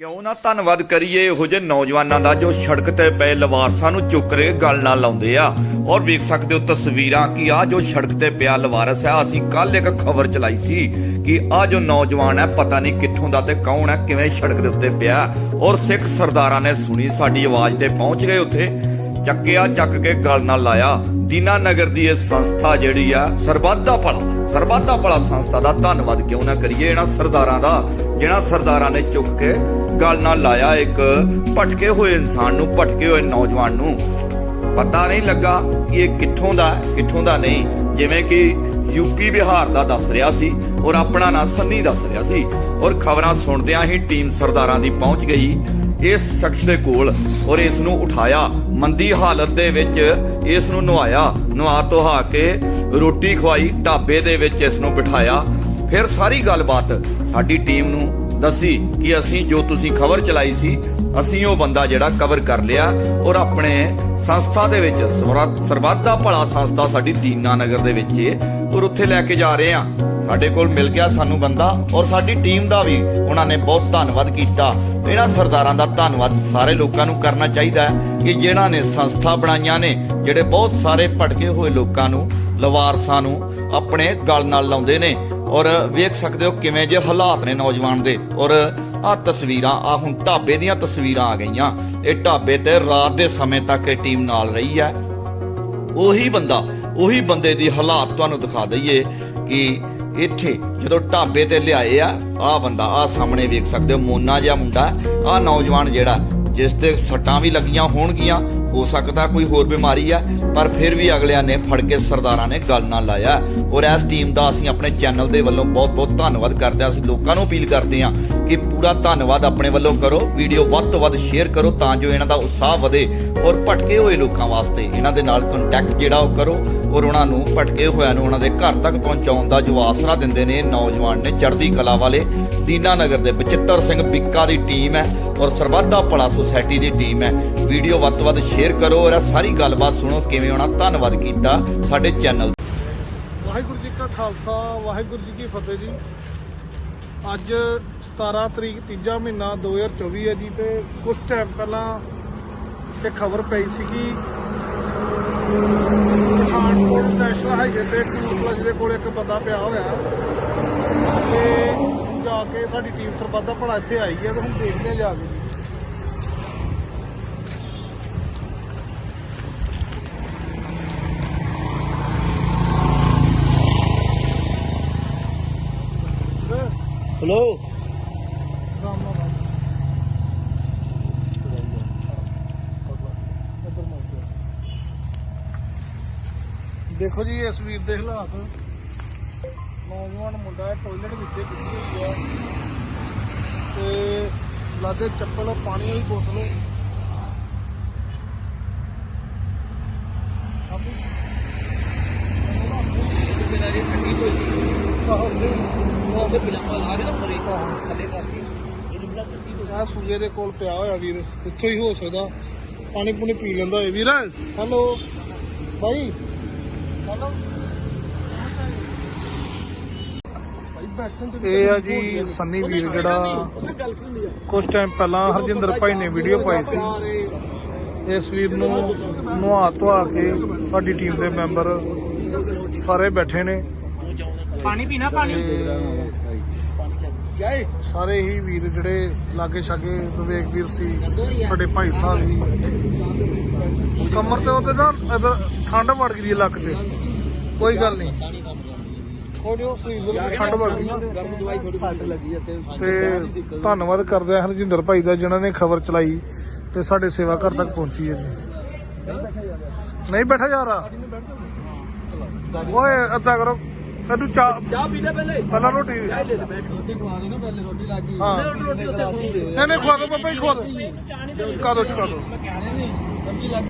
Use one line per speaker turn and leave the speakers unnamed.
ਕਿਉਂ ਨਾ ਧੰਨਵਾਦ ਕਰੀਏ ਇਹੋ ਜਿਹੇ ਨੌਜਵਾਨਾਂ ਦਾ ਜੋ ਸੜਕ ਤੇ ਪਏ ਲਵਾਰਸਾਂ ਨੂੰ ਚੁੱਕ ਰਹੇ ਗੱਲ ਨਾਲ ਲਾਉਂਦੇ ਆ। ਔਰ ਵੇਖ ਸਕਦੇ ਹੋ ਤਸਵੀਰਾਂ ਕਿ ਆ ਜੋ ਸੜਕ ਤੇ ਪਿਆ ਲਵਾਰਸ ਆ, ਅਸੀਂ ਕੱਲ ਇੱਕ ਖਬਰ ਚਲਾਈ ਸੀ ਕਿ ਆ ਜੋ ਨੌਜਵਾਨ ਹੈ ਪਤਾ ਨਹੀਂ ਕਿੱਥੋਂ ਦਾ ਤੇ ਕੌਣ ਹੈ ਕਿਵੇਂ ਸੜਕ ਦੇ ਉੱਤੇ ਪਿਆ। ਔਰ ਸਿੱਖ ਸਰਦਾਰਾਂ ਨੇ ਸੁਣੀ, ਸਾਡੀ ਆਵਾਜ਼ ਤੇ ਪਹੁੰਚ ਗਏ ਉੱਥੇ। ਚੱਕਿਆ ਚੱਕ ਕੇ ਗਲ ਨਾਲ ਲਾਇਆ। ਦੀਨਾ ਨਗਰ ਦੀ ਇਹ ਸੰਸਥਾ ਜਿਹੜੀ ਆ ਸਰਬੱਤ ਦਾ ਭਲਾ ਸਰਬੱਤ ਦਾ ਭਲਾ ਸੰਸਥਾ ਦਾ ਧੰਨਵਾਦ ਕਿਉਂ ਨਾ ਕਰੀਏ ਇਹਨਾਂ ਸਰਦਾਰਾਂ ਦਾ ਜਿਹੜਾ ਸਰਦਾਰਾਂ ਨੇ ਚੁੱਕ ਕੇ ਗਲ ਨਾਲ ਲਾਇਆ ਇੱਕ ਭਟਕੇ ਹੋਏ ਇਨਸਾਨ ਨੂੰ ਭਟਕੇ ਹੋਏ ਨੌਜਵਾਨ ਨੂੰ। ਪਤਾ ਨਹੀਂ ਲੱਗਾ ਕਿ ਇਹ ਕਿੱਥੋਂ ਦਾ ਹੈ, ਕਿੱਥੋਂ ਦਾ ਨਹੀਂ ਜਿਵੇਂ ਕਿ ਯੂਪੀ ਬਿਹਾਰ ਦਾ ਦੱਸ ਰਿਹਾ ਸੀ ਔਰ ਆਪਣਾ ਨਾਂ ਸੰਨੀ ਦੱਸ ਰਿਹਾ ਸੀ ਔਰ ਖਬਰਾਂ ਸੁਣਦਿਆਂ ਹੀ ਟੀਮ ਸਰਦਾਰਾਂ ਦੀ ਪਹੁੰਚ ਗਈ। ਇਸ ਸ਼ਖਸ ਦੇ ਕੋਲ ਔਰ ਇਸ ਨੂੰ ਉਠਾਇਆ, ਮੰਦੀ ਹਾਲਤ ਦੇ ਵਿੱਚ ਇਸ ਨੂੰ ਨਵਾਇਆ, ਨਵਾ ਧੋਹਾ ਕੇ ਰੋਟੀ ਖਵਾਈ, ਢਾਬੇ ਦੇ ਵਿੱਚ ਇਸ ਨੂੰ ਬਿਠਾਇਆ। ਫਿਰ ਸਾਰੀ ਗੱਲਬਾਤ ਸਾਡੀ ਟੀਮ ਨੂੰ ਦੱਸੀ ਕਿ ਅਸੀਂ ਜੋ ਤੁਸੀਂ ਖਬਰ ਚਲਾਈ ਸੀ, ਅਸੀਂ ਉਹ ਬੰਦਾ ਜਿਹੜਾ ਕਵਰ ਕਰ ਲਿਆ ਔਰ ਆਪਣੇ ਸੰਸਥਾ ਦੇ ਵਿੱਚ ਸਰਬੱਤ- ਦਾ ਭਲਾ ਸੰਸਥਾ ਸਾਡੀ ਦੀਨਾ ਨਗਰ ਦੇ ਵਿੱਚ ਹੈ ਔਰ ਉੱਥੇ ਲੈ ਕੇ ਜਾ ਰਹੇ ਹਾਂ। ਸਾਡੇ ਕੋਲ ਮਿਲ ਗਿਆ ਸਾਨੂੰ ਬੰਦਾ ਔਰ ਸਾਡੀ ਟੀਮ ਦਾ ਵੀ ਉਹਨਾਂ ਨੇ ਬਹੁਤ ਧੰਨਵਾਦ ਕੀਤਾ। ਇਹਨਾਂ ਸਰਦਾਰਾਂ ਦਾ ਧੰਨਵਾਦ ਸਾਰੇ ਲੋਕਾਂ ਨੂੰ ਕਰਨਾ ਚਾਹੀਦਾ ਹੈ ਕਿ ਜਿਨ੍ਹਾਂ ਨੇ ਸੰਸਥਾ ਬਣਾਈਆਂ ਨੇ, ਜਿਹੜੇ ਬਹੁਤ ਸਾਰੇ ਭਟਕੇ ਹੋਏ ਲੋਕਾਂ ਨੂੰ, ਲਵਾਰਸਾਂ ਨੂੰ ਆਪਣੇ ਗਲ ਨਾਲ ਲਾਉਂਦੇ ਨੇ। ਔਰ ਵੇਖ ਸਕਦੇ ਹੋ ਕਿਵੇਂ ਜੇ ਹਾਲਾਤ ਨੇ ਨੌਜਵਾਨ ਦੇ। ਔਰ ਆ ਤਸਵੀਰਾਂ ਆ ਹੁਣ ਢਾਬੇ ਦੀਆਂ ਤਸਵੀਰਾਂ ਆ ਗਈਆਂ। ਇਹ ਢਾਬੇ ਤੇ ਰਾਤ ਦੇ ਸਮੇਂ ਤੱਕ ਇਹ ਟੀਮ ਨਾਲ ਰਹੀ ਹੈ। ਉਹੀ ਬੰਦਾ, ਉਹੀ ਬੰਦੇ ਦੀ ਹਾਲਾਤ ਤੁਹਾਨੂੰ ਦਿਖਾ ਦਈਏ ਕਿ ਇੱਥੇ ਜਦੋਂ ਢਾਬੇ ਤੇ ਲਿਆਏ ਆ ਆ ਬੰਦਾ ਆ ਸਾਹਮਣੇ ਵੇਖ ਸਕਦੇ ਹੋ ਮੋਨਾ ਜਿਹਾ ਮੁੰਡਾ ਆ ਨੌਜਵਾਨ ਜਿਹੜਾ ਜਿਸ ਤੇ ਸੱਟਾਂ ਵੀ ਲੱਗੀਆਂ ਹੋਣਗੀਆਂ, ਹੋ ਸਕਦਾ ਕੋਈ ਹੋਰ ਬਿਮਾਰੀ ਆ, ਪਰ ਫਿਰ ਵੀ ਅਗਲਿਆਂ ਨੇ ਫੜ ਕੇ ਸਰਦਾਰਾਂ ਨੇ ਗੱਲ ਨਾਲ ਲਾਇਆ। ਔਰ ਇਸ ਟੀਮ ਦਾ ਅਸੀਂ ਆਪਣੇ ਚੈਨਲ ਦੇ ਵੱਲੋਂ ਬਹੁਤ-ਬਹੁਤ ਧੰਨਵਾਦ ਕਰਦੇ ਹਾਂ। ਅਸੀਂ ਲੋਕਾਂ ਨੂੰ ਅਪੀਲ ਕਰਦੇ ਹਾਂ ਕਿ ਪੂਰਾ ਧੰਨਵਾਦ ਆਪਣੇ ਵੱਲੋਂ ਕਰੋ, ਵੀਡੀਓ ਵੱਧ ਤੋਂ ਵੱਧ ਸ਼ੇਅਰ ਕਰੋ ਤਾਂ ਜੋ ਇਹਨਾਂ ਦਾ ਉਤਸ਼ਾਹ ਵਧੇ ਔਰ ਭਟਕੇ ਹੋਏ ਲੋਕਾਂ ਵਾਸਤੇ ਇਹਨਾਂ ਦੇ ਨਾਲ ਕੰਟੈਕਟ ਜਿਹੜਾ ਉਹ ਕਰੋ ਔਰ ਉਹਨਾਂ ਨੂੰ ਭਟਕੇ ਹੋਇਆਂ ਨੂੰ ਉਹਨਾਂ ਦੇ ਘਰ ਤੱਕ ਪਹੁੰਚਾਉਣ ਦਾ ਜੋ ਆਸਰਾ ਦਿੰਦੇ ਨੇ ਨੌਜਵਾਨ ਨੇ ਚੜ੍ਹਦੀ ਕਲਾ ਵਾਲੇ ਦੀਨਾ ਨਗਰ ਦੇ ਬਚਿੱਤਰ ਸਿੰਘ ਬਿੱਕਾ ਦੀ ਟੀਮ ਹੈ ਔਰ ਸਰਬੱਤ ਦਾ ਭਲਾ ਸੁਸਾਇਟੀ ਦੀ ਟੀਮ ਹੈ। ਵੀਡੀਓ ਵੱਧ ਤੋਂ ਵੱਧ ਸ਼ੇਅਰ ਕਰੋ ਔਰ ਇਹ ਸਾਰੀ ਗੱਲਬਾਤ ਸੁਣੋ, ਕਿਵੇਂ ਆਉਣਾ ਧੰਨਵਾਦ ਕੀਤਾ ਸਾਡੇ ਚੈਨਲ
ਵਾਹਿਗੁਰੂ ਜੀ ਕਾ ਖਾਲਸਾ, ਵਾਹਿਗੁਰੂ ਜੀ ਕੀ ਫਤਿਹ ਜੀ। ਅੱਜ 17 ਤਰੀਕ, ਤੀਜਾ ਮਹੀਨਾ 2024 ਹੈ ਜੀ ਤੇ ਕੁਝ ਟਾਈਮ ਪਹਿਲਾਂ ਇੱਕ ਖਬਰ ਪਈ ਸੀ ਕਿ ਪਠਾਨਕੋਟ ਨੈਸ਼ਨਲ ਹਾਈਵੇ ਤੇ ਟੂਲ ਦੇ ਕੋਲ ਇੱਕ ਬੰਦਾ ਪਿਆ ਹੋਇਆ ਤੇ ਜਾ ਕੇ ਸਾਡੀ ਟੀਮ ਸਰਬੱਤ ਭਲਾ ਇੱਥੇ ਆਈ ਹੈ ਤੇ ਹੁਣ ਦੇਖਦੇ ਹਾਂ ਜਾ ਕੇ। ਜੀ
ਹਲੋ
ਦੇਖੋ ਜੀ, ਇਸ ਵੀਰ ਦੇ ਹਾਲਾਤ। ਨੌਜਵਾਨ ਮੁੰਡਾ ਹੈ ਟਾਇਲਟ ਵਿੱਚ ਕੀਤੀ ਹੋਈ ਹੈ। ਤੇ ਲਾਗੇ ਚੱਪਲ, ਪਾਣੀ ਵਾਲੀ ਬੋਤਲ ਆ ਸੂਏ ਦੇ ਕੋਲ ਪਿਆ ਹੋਇਆ ਵੀਰ ਇੱਥੋਂ ਹੀ ਹੋ ਸਕਦਾ। ਪਾਣੀ ਪੂਣੀ ਪੀ ਲੈਂਦਾ ਹੋਏ ਵੀਰ। ਹੈਲੋ ਬਾਈ। ਹੈਲੋ। ਇਹ ਆ ਜੀ ਸੰਨੀ ਵੀਰ ਜਿਹੜਾ ਕੁਝ ਟਾਈਮ ਪਹਿਲਾਂ ਹਰਜਿੰਦਰ ਭਾਈ ਨੇ ਵੀਡੀਓ ਪਾਈ ਸੀ। ਇਸ ਵੀਰ ਨੂੰ ਨਵਾ ਧਵਾ ਕੇ ਸਾਡੀ ਟੀਮ ਦੇ ਮੈਂਬਰ ਸਾਰੇ ਬੈਠੇ ਨੇ।
ਪਾਣੀ ਪੀਣਾ ਪਾਣੀ
ਸਾਰੇ ਹੀ ਵੀਰ ਜਿਹੜੇ ਲਾਗੇ ਛਾਗੇ ਵਿਵੇਕ ਵੀਰ ਸੀ ਸਾਡੇ ਭਾਈ ਸਾਹਿਬ ਸੀ ਕਮਰ ਤੇ ਉਹਦੇ ਨਾਲ ਇਧਰ ਠੰਡ ਵੜ ਗਈ ਲੱਕ ਤੇ। ਕੋਈ ਗੱਲ ਨਹੀਂ। ਸਰੀਰ ਠੰਡ ਵੜ ਗਈ। ਤੇ ਧੰਨਵਾਦ ਕਰਦੇ ਹਾਂ ਹਰਜਿੰਦਰ ਭਾਈ ਦਾ ਜਿਨ੍ਹਾਂ ਨੇ ਖਬਰ ਚਲਾਈ ਤੇ ਸਾਡੇ ਸੇਵਾ ਘਰ ਤੱਕ ਪਹੁੰਚੀ ਹੈ ਜੀ। ਨਹੀਂ ਬੈਠਾ ਜਾ ਰਹਾ। ਓਏ ਅੱਧਾ ਕਰੋ। ਤੈਨੂੰ ਚਾਹ
ਚਾਹ ਪੀਣਾ ਪਹਿਲੇ।
ਪਹਿਲਾਂ ਰੋਟੀ।
ਰੋਟੀ ਖਵਾ ਦੋ ਨਾ ਪਹਿਲੇ ਰੋਟੀ ਲੱਗੀ
ਹਾਂ।
ਰੋਟੀ ਉੱਤੇ
ਨਹੀਂ ਨਹੀਂ ਖਵਾ ਦੋ ਪਾਪਾ ਹੀ ਖਵਾ ਦੋ। ਚੁਕਾ ਦੋ? ਚੁਕਾ ਦੋ